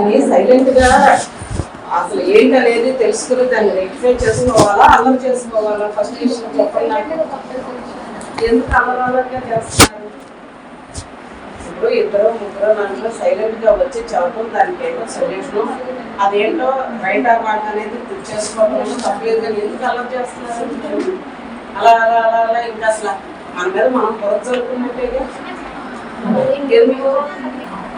దాన్ని సైలెంట్గా అసలు ఏంటనేది తెలుసుకుని దాన్ని రెక్టిఫై చేసుకోవాలా అల్లరి చేసుకోవాలా? ఫస్ట్ విషయం చెప్పండి నాకు. ఎందుకు అల్లరి అల్లరిగా చేస్తున్నారు ఇప్పుడు ఇద్దరు ముగ్గురు దాంట్లో సైలెంట్గా వచ్చి చెప్పడం దానికి ఏంటో సొల్యూషన్ అదేంటో రైట్ ఆ మాట అనేది చేసుకోవడం తప్పలేదు కానీ ఎందుకు అల్లరి చేస్తున్నారు? అలా అలా అలా అలా ఇంకా అసలు మన మీద మనం పొరచ ఎందుకు?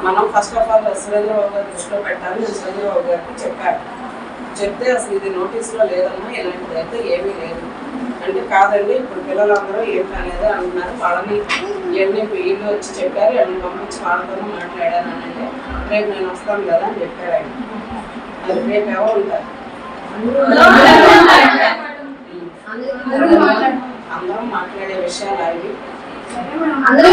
మనం ఫస్ట్ ఆఫ్ ఆల్ సురేంద్రబాబు గారి దృష్టిలో పెట్టాలి. నేను సురేంద్రబాబు గారికి చెప్పాను చెప్తే అసలు ఇది నోటీస్లో లేదమ్మా ఇలాంటిది అయితే ఏమీ లేదు. అంటే కాదండి ఇప్పుడు పిల్లలందరూ ఏంటి అనేది అంటున్నారు. వాళ్ళని ఇవన్నీ వీళ్ళు వచ్చి చెప్పారు వాళ్ళని పంపించి వాళ్ళతోనే మాట్లాడాను అని అంటే రేపు నేను వస్తాను కదా అని చెప్పారు ఆయన. అది రేపు ఎవరు ఉంటారు? అందరం మాట్లాడే విషయాలు అవి. అందరూ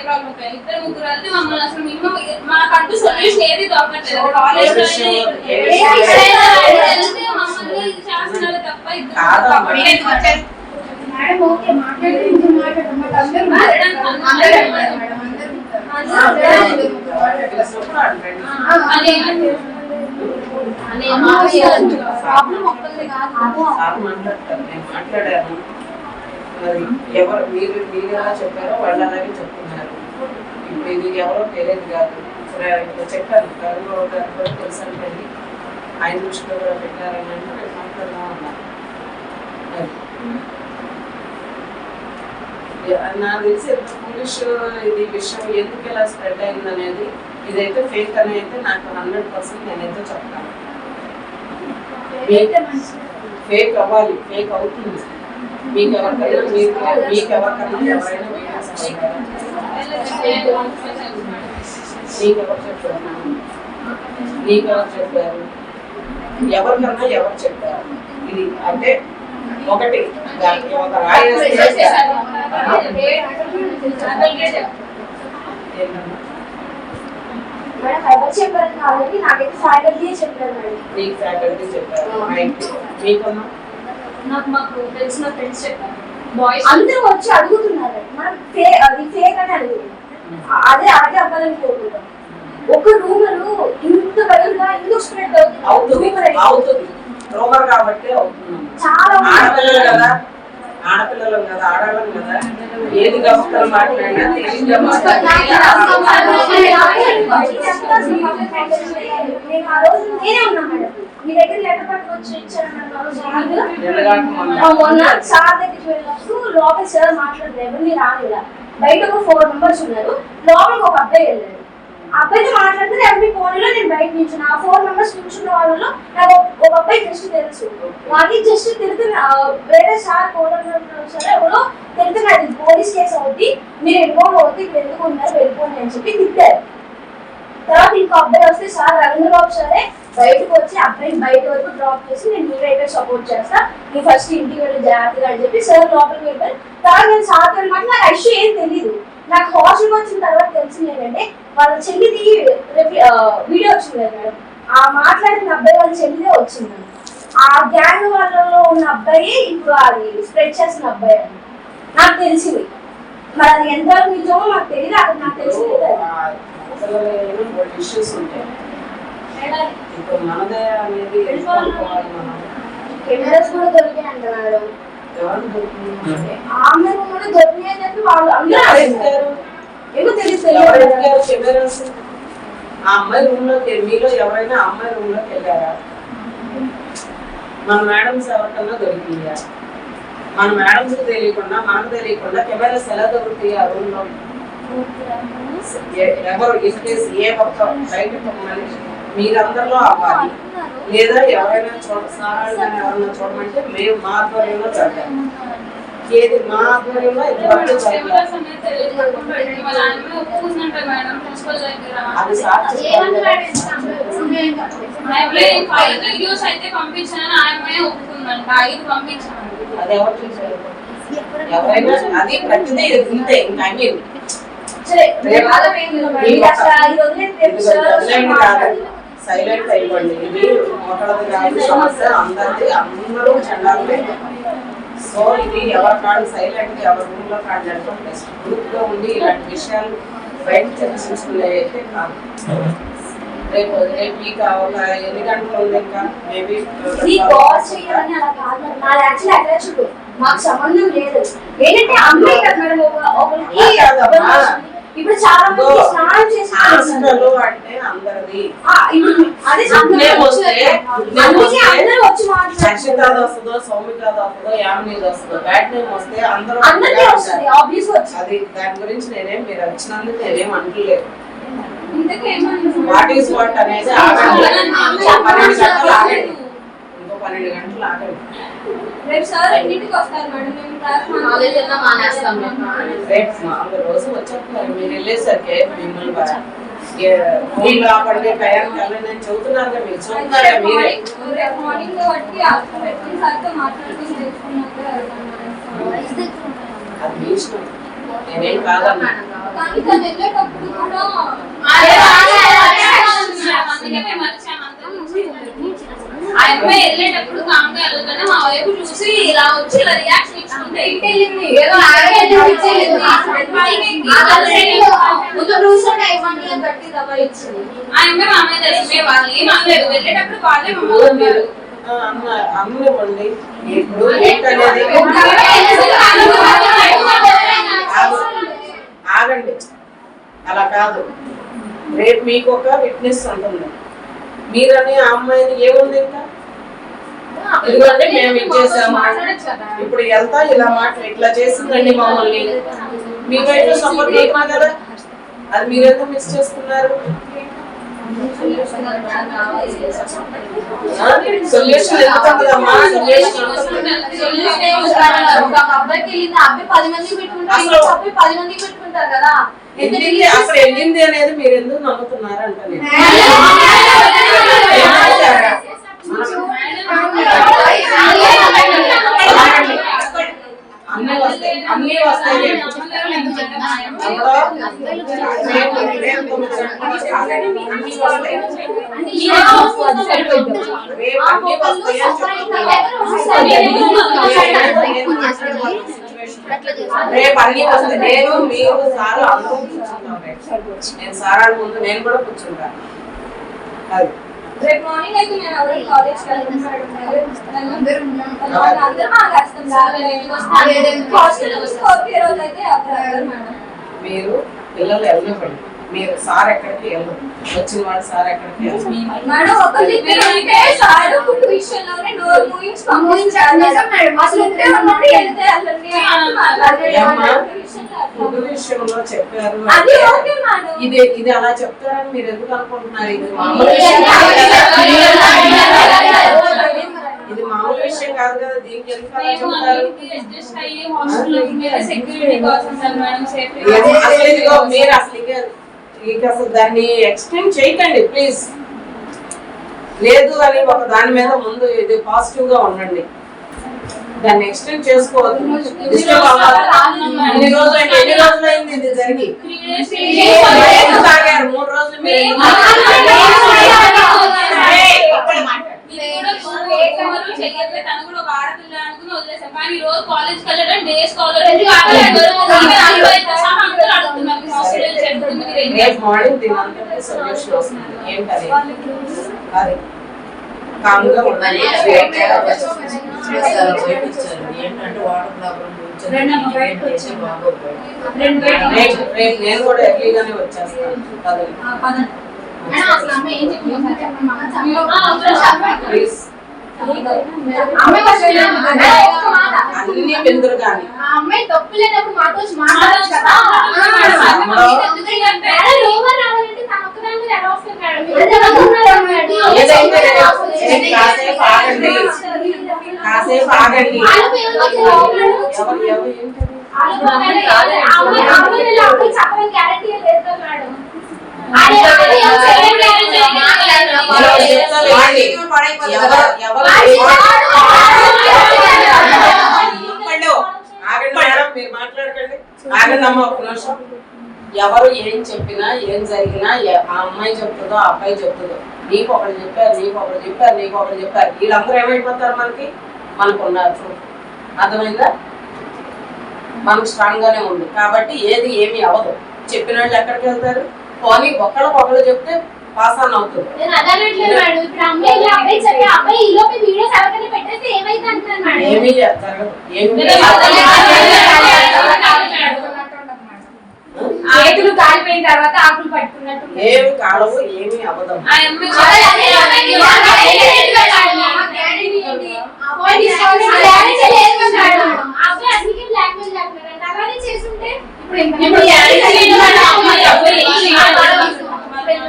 ప్రాబ్లం ఇద్దరు ముగ్గురు వెళ్తే మమ్మల్ని అసలు మినిమం మాకంటూ సొల్యూషన్ ఏది దొరకట్లేదు. కాలేజ్లో వెళ్తే మమ్మల్ని చేస్తున్నారు తప్ప. ఇద్దరు మేడం ఓకే మాట్లాడితే ఇంకా మాట్లాడడం బట్ అందరూ మాట్లాడారు అందరూ మేడం అందరూ. ప్రాబ్లం ఒక్కరిది కాదు. సార్ ఎవరు మీరు మీరు ఎలా చెప్పారో వాళ్ళు అలాగే చెప్తున్నారు. ఇప్పుడు ఇది ఎవరో తెలియదు కాదు. చెప్పాను కరువు గారు కూడా తెలుసు అంటే ఆయన దృష్టిలో కూడా పెట్టారని అంటే నేను మాట్లాడదాం అన్నారు. నాకు తెలిసి ఫులిష్ ఇది విషయం ఎందుకు ఇలా స్ప్రెడ్ అయింది అనేది ఇదైతే ఫేక్ అని అయితే నాకు హండ్రెడ్ పర్సెంట్ నేనైతే చెప్తాను. ఫేక్ అవ్వాలి. ఫేక్ అవుతుంది. మీకు ఎవరికైనా మీకు మీకు ఎవరికైనా ఎవరైనా వీడియోస్ పంపారా? మీకు ఎవరు చెప్పారు మీకు ఎవరు చెప్పారు ఎవరికన్నా ఎవరు చెప్పారు ఇది అంటే ఒకటి దానికి ఒక రాయి వేస్తే ఏంటమ్మా? మేడం ఎవరు చెప్పారు కాదని నాకైతే ఫ్యాకల్టీ చెప్పారు మేడం మీకు ఫ్యాకల్టీ చెప్పారు రైట్ మీకమ్మా నాకు మాకు తెలిసిన ఫ్రెండ్స్ చెప్పారు. బాయ్స్ అందరూ వచ్చి అడుగుతున్నారు. మనం ఫే అది ఫేక్ అని అడుగుతున్నాం అదే అలాగే అవ్వాలని కోరుకుంటాం ఒక రూమరు ఇంత వైల్గా ఎందుకు స్ప్రెడ్ అవుతుంది. అవుతుంది అవుతుంది. రోమర్ కాబట్టి అవుతుంది. చాలా ఆడపిల్లలు కదా? ఆడపిల్లలు కదా? ఆడవాళ్ళం కదా? ఏది గమనికలు మాట్లాడినా తెలియదు నేను ఆ రోజు నేనే ఉన్నా మేడం. మీ దగ్గర పట్టుకొచ్చి మొన్న సార్ దగ్గరికి వెళ్ళినప్పుడు లోపల సార్ మాట్లాడలేదు రానిలా. బయట ఒక ఫోర్ మెంబర్స్ ఉన్నారు లోపలికి ఒక అబ్బాయి వెళ్ళాడు. అబ్బాయితో మాట్లాడితే ఎవరి ఫోన్లో నేను బయట నిల్చున్నా ఆ ఫోర్ మెంబర్స్ నిల్చున్న వాళ్ళలో నాకు ఒక- అబ్బాయి జస్ట్ తెలుసు. వాడికి జస్ట్ ఆ, వేరే సార్ కోరుతున్నారు సరే ఎవరో తిరుగుతున్నారు ఇది పోలీస్ కేసు అవుద్ది మీరు ఇన్వాల్వ్ అవుతుంది ఇక్కడ ఎందుకు ఉన్నారు వెళ్ళిపోండి అని చెప్పి తిట్టారు. తర్వాత ఇంకో అబ్బాయి వస్తే సార్ రవీంద్రబాబు సరే బయటకు వచ్చి అబ్బాయి బయట వరకు డ్రాప్ చేసి నేను నీవైతే సపోర్ట్ చేస్తా. నీ ఫస్ట్ ఇంటికి వెళ్ళి జాగ్రత్తగా అని చెప్పి సార్ లోపలికి వెళ్ళారు తర్వాత నేను సార్ అనమాట నాకు ఇష్యూ ఏం తెలియదు నాకు హాస్టల్కి వచ్చిన తర్వాత తెలిసింది ఏంటంటే వాళ్ళ చెల్లిది వీడియో వచ్చింది కదా మేడం ఆ మాట్లాడిన అబ్బాయి వాళ్ళ చెల్లిదే వచ్చింది. ఆ గ్యాంగ్ వాళ్ళలో ఉన్న అబ్బాయి ఇప్పుడు అది స్ప్రెడ్ చేసిన అబ్బాయి అని నాకు తెలిసింది. మరి అది ఎంతవరకు నిజమో నాకు తెలియదు. అక్కడ నాకు తెలిసింది. ఇష్యూస్ ఉంటాయి. ఇప్పుడు మనదే అనేది కెమెరాస్ కూడా దొరికాయి? ఆమె కూడా అని వాళ్ళు అందరూ? ఏమో తెలియదు కెమెరాస్? ఆ అమ్మాయి రూమ్లోకి మీలో ఎవరైనా అమ్మాయి రూమ్లోకి వెళ్ళారా మన మేడమ్స్ ఎవరికన్నా దొరికిందా మన మేడమ్స్ తెలియకుండా మనకు తెలియకుండా కెమెరాస్ ఎలా దొరుకుతాయి ఆ రూమ్లో ఎవరు కేస్ ఏ ఒక్క బయట మనిషి మీరందరిలో అవ్వాలి. లేదా ఎవరైనా చూడ సారాలు కానీ ఎవరైనా చూడమంటే మేము మా ఆధ్వర్యంలో చదివాం. ఏది మా ఆధ్వర్యంలో ఇంతవరకు అది అది ఎవరు ఎవరైనా అది ప్రతిదీ ఇంతే ఇంకా ఐ మీన్ సరే సైలెంట్ అయిపోండి. ఇది ఒకరిది కాదు సమస్య. అందరిది అందరూ చండాలే సో ఇది ఎవరి కాడు సైలెంట్ ఎవరి రూమ్లో కాడు వెళ్ళడం బెస్ట్ గ్రూప్గా ఉండి ఇలాంటి విషయాలు బయట చర్చించుకునే అయితే కాదు. రేపు రేపు ఇక ఒక ఎన్ని గంటలు ఉంది ఇంకా? మేబీ ఈ గోల్ చేయాలని అలా కాదు. మేడం. నాది యాక్చువల్లీ అటాచ్డ్ మాకు సంబంధం లేదు. ఏంటంటే అమ్మాయి కదా మేడం ఒక- ఒకరికి. ఇప్పుడు చాలా మంది స్నానం చేసి హాస్టల్ అంటే అందరిది. ఇప్పుడు అదే అందుకే అందరూ వచ్చి మాట్లాడుతున్నారు. వస్తుందో సౌమిక వస్తుందో యామిని వస్తుందో బ్యాడ్ నేమ్ వస్తే అందరూ అందరికీ ఒకటిగా వస్తుంది ఉంటారు. ఆబ్వియస్ వచ్చింది అది దాని గురించి నేనేం మీరు వచ్చినందుకు నేనేం ఇంతకేమన్నా వాట్ ఈస్ వాట్ అనేది ఆగండి. ఇంకో పన్నెండు గంటలు ఆగండి. ఇంకో పన్నెండు గంటలు ఆగండి. రేపు సార్ ఎన్నింటికి వస్తారు మేడం? మేము క్లాస్ కాలేజ్ వెళ్ళినా మానేస్తాం. రేపు రోజు వచ్చేస్తున్నారు. మీరు వెళ్ళేసరికి మిమ్మల్ని ఫోన్ ఆపండి టయానికి వెళ్ళండి అని చెబుతున్నారు కదా మీరు. చూస్తున్నారా మీరే? రేపు మార్నింగ్ వాటికి ఆఫ్టర్ పెట్టుకుని సార్తో మాట్లాడుకుని తెలుసుకున్నాక వెళ్తాం మేడం. అది మీ ఇష్టం. నేనేం కాదన్నా. కానీ తను వెళ్ళేటప్పుడు కూడా అందుకే మేము వచ్చాము అందరం ఆ అమ్మాయి వెళ్ళేటప్పుడు కామ్గా వెళ్ళగానే మా వైపు చూసి ఇలా వచ్చి ఇలా రియాక్షన్ ఇచ్చుకుంటే ఇటు వెళ్ళింది. ఏదో అమ్మాయి మా వాళ్ళు ఏం అనలేదు. వెళ్ళేటప్పుడు వాళ్ళే మమ్మల్ని అన్నారు. ఏంటనేది ఆగు. ఆగండి. అలా కాదు. రేపు మీకు ఒక విట్నెస్ ఉంటుంది. మీరని ఆ అమ్మాయిని ఏముంది ఇంకా? ఇదిగోండి మేము ఇచ్చేసాము ఇప్పుడు వెళ్తా ఇలా మాట్లా ఇట్లా చేసిందండి మమ్మల్ని. మీ వైపు సపోర్ట్ చేయమా కదా? అది మీరెందుకు మిస్ సొల్యూషన్ అబ్బాయికి ఆ అబ్బాయి పది మందికి పెట్టుకుంటారు. పది మందికి పెట్టుకుంటారు కదా. వెళ్ళింది అసలు వెళ్ళింది అనేది మీరు ఎందుకు నమ్ముతున్నారు అంటే నేను. అన్నీ వస్తాయి అన్నీ వస్తాయి రేపు. అన్నీ వస్తాయి నేను మీరు సార్ అందరూ. నేను సార్ ముందు నేను కూడా కూర్చుంటాను. అది. రేపు మార్నింగ్ అయితే నేను కాలేజ్ అందరూ మేడం మీరు పిల్లలు వెళ్ళకండి. మీరు సార్ ఎక్కడికి వెళ్ళరు. వచ్చిన వాడు సార్ ఎక్కడికి వెళ్ళరు. ఫుడ్ విషయంలో చెప్పారు ఇది ఇది అలా చెప్తారని మీరు ఎందుకు అనుకుంటున్నారు? ఇది మామూలు విషయం ఇది కాదు. కదా. అది ఇది మామూలు విషయం కాదు కదా. దీనికి ఎందుకు అలా చెప్తారు? అసలు ఇదిగో మీరు అసలు ఇక ఇక అసలు దాన్ని ఎక్స్టెండ్ చేయకండి ప్లీజ్ లేదు అని ఒక దాని మీద ముందు ఇది పాజిటివ్గా ఉండండి. దాన్ని ఎక్స్టెండ్ చేసుకోవద్దు డిస్టర్బ్ అవ్వాలి. ఎన్ని రోజులు ఎన్ని రోజులు అయింది ఇది జరిగి? తాగారు మూడు రోజులు మీరు కాలేజ్ వెళ్ళడం డే స్కాలర్ మార్నింగ్ సొల్యూషన్ వస్తుంది. ఏంటది కామ్గా ఉండాలి ఏంటంటే వాటర్ ప్రాబ్లం రేపు నేను కూడా ఎర్లీగానే వచ్చేస్తాను. ప్లీజ్ మాట. అన్ని బెందురు కానీ అమ్మాయి తప్పు లేనప్పుడు మాతో వచ్చి మాట్లాడొచ్చు కదా కాసేపు ఆగండి ఆగండి మేడం మీరు మాట్లాడకండి. ఆగండి అమ్మ ఒక నిమిషం. ఎవరు ఏం చెప్పినా ఏం జరిగినా ఆ అమ్మాయి చెప్తుందో ఆ అబ్బాయి చెప్తుందో నీకు ఒకరు చెప్పారు నీకు ఒకరు చెప్పారు నీకు ఒకరు చెప్పారు వీళ్ళందరూ ఏమైపోతారు మనకి? మనకు ఉన్నారు అర్థమైందా? మనకు స్ట్రాంగ్ గానే ఉంది కాబట్టి ఏది ఏమీ అవ్వదు. చెప్పిన వాళ్ళు ఎక్కడికి వెళ్తారు? పోనీ ఒకళ్ళకి ఒకళ్ళు చెప్తే పాస్ ఆన్ అవుతుంది. నేను అదనట్లేదు మేడం. చేతులు కాలిపోయిన తర్వాత ఆకులు పట్టుకున్నట్టు ఏమి కాలవు ఏమీ డాడీ లేదు మేడం. అబ్బాయి అసలుకి బ్లాక్మెయిల్ చేస్తున్నాడు అలానే చేసుంటే ఇప్పుడు ఇంత ఇప్పుడు డాడీ చేయడం వల్ల అమ్మాయి అబ్బాయి ఏం చేయలేదు.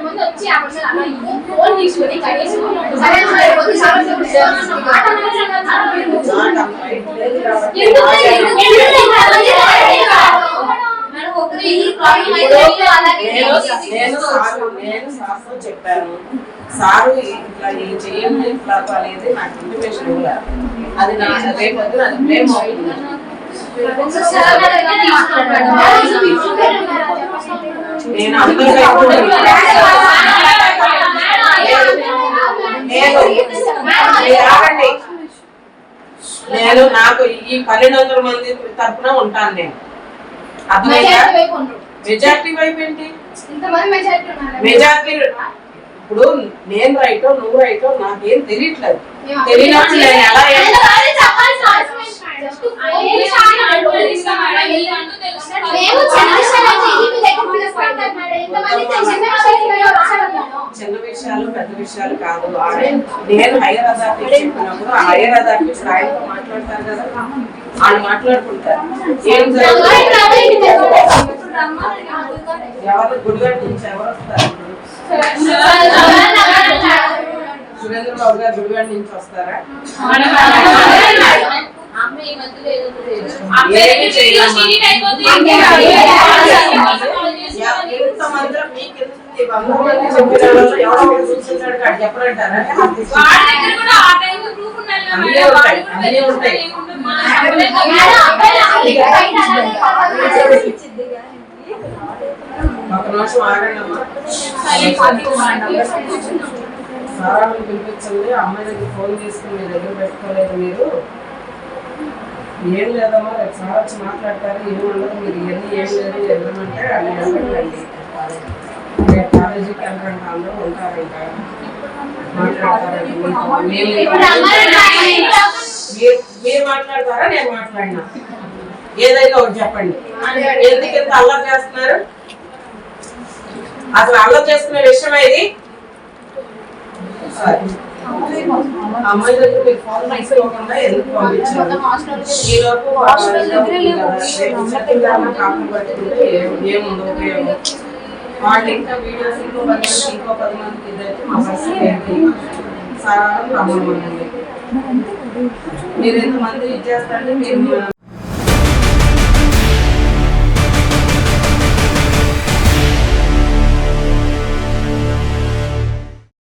ముందు వచ్చి అక్కడ అలా ఫోన్ తీసుకొని కనీసం సరే సరే కొద్ది సమస్య ఉంది. మాట అనేది అన్నారు. నాకు అంత రైట్ లేదు కాబట్టి ఎందుకు ఎందుకు ఎందుకు మేడం ఒకరు ఈ ప్రాబ్లం అయితే అలాగే నేను నేను సారు నేను సార్తో చెప్పాను సారు ఇట్లా ఇది చేయండి ఇట్లా అనేది నాకు ఇంటిమేషన్ ఇవ్వలేదు అది నా రేపు వద్దు అది నేను నేను. నేను నాకు ఈ పన్నెండు వందల మంది తరపున ఉంటాను నేను. అర్థమైందా? మెజార్టీ వైపు ఏంటి? మెజార్టీ ఇప్పుడు నేను రైటో నువ్వు రైటో నాకేం తెలియట్లేదు తెలియనప్పుడు నేను ఎలా చిన్న విషయాలు పెద్ద విషయాలు కాదు నేను హైయర్ అథారిటీ చెప్పినప్పుడు ఆ హైయర్ అథారిటీ ఆయనతో మాట్లాడతారు కదా వాళ్ళు మాట్లాడుకుంటారు ఏం జరుగుతుంది ఎవరు గుడిగడ్డ నుంచి ఎవరు వస్తారు సురేంద్ర బాబు గారు గుడిగడ్డ నుంచి వస్తారా అమ్మాయి మధ్యలో ఏదో అబ్బాయి చేయమ్మా. చీట్ అయిపోతుంది ఎంతమందిలో మీకు ఎందుకు ఈ వంద మంది చెప్పిన వాళ్ళు ఎవరో ఒకరు చూస్తున్నాడు కాదు చెప్పడంటారా వాడి దగ్గర కూడా ఆ టైంలో ప్రూఫ్ ఉండాలి కదా అన్నీ మేడం. ఉంటాయి, వాడు కూడా అన్నీ వెరిఫై ఉంటాయి. చేయకుండా మనం చెప్పలేం కదా. మేడం అబ్బాయి అలాగే బయట అలాగే కావాలి. ఒక నిమిషం ఆగండి సారాలను పిలిపించండి. అమ్మాయి దగ్గర ఫోన్ తీసుకుని మీ దగ్గర పెట్టుకోలేదు మీరు. ఏం లేదమ్మా రేపు సార్ వచ్చి మాట్లాడతారు. ఏం ఉండదు మీరు ఇవన్నీ ఏం లేదు వెళ్ళమంటే అన్ని వెళ్ళండి రేపు కాలేజీకి వెళ్ళండి అందరూ ఉంటారంట? మీరు- మీరు మాట్లాడతారా నేను మాట్లాడినా? ఏదైనా ఒకటి చెప్పండి. ఎందుకు ఇంత అల్లరి చేస్తున్నారు? అసలు అల్లరి చేసుకునే విషయం ఇది సరే. అమ్మాయి దగ్గర మీరు ఫోన్ తీసుకోకుండా ఎందుకు పంపించారు ఈ లోపు కాపులు పట్టుకుంటే ఏం- ఏముంది ఉపయోగం వాళ్ళు ఇంకా వీడియోస్ ఇంకో పది మంది ఇంకో పది మందికి ఇదైతే మా పరిస్థితి ఏంటి? సారా రమ్మని మీరు ఎంతమంది ఇది చేస్తారంటే మీరు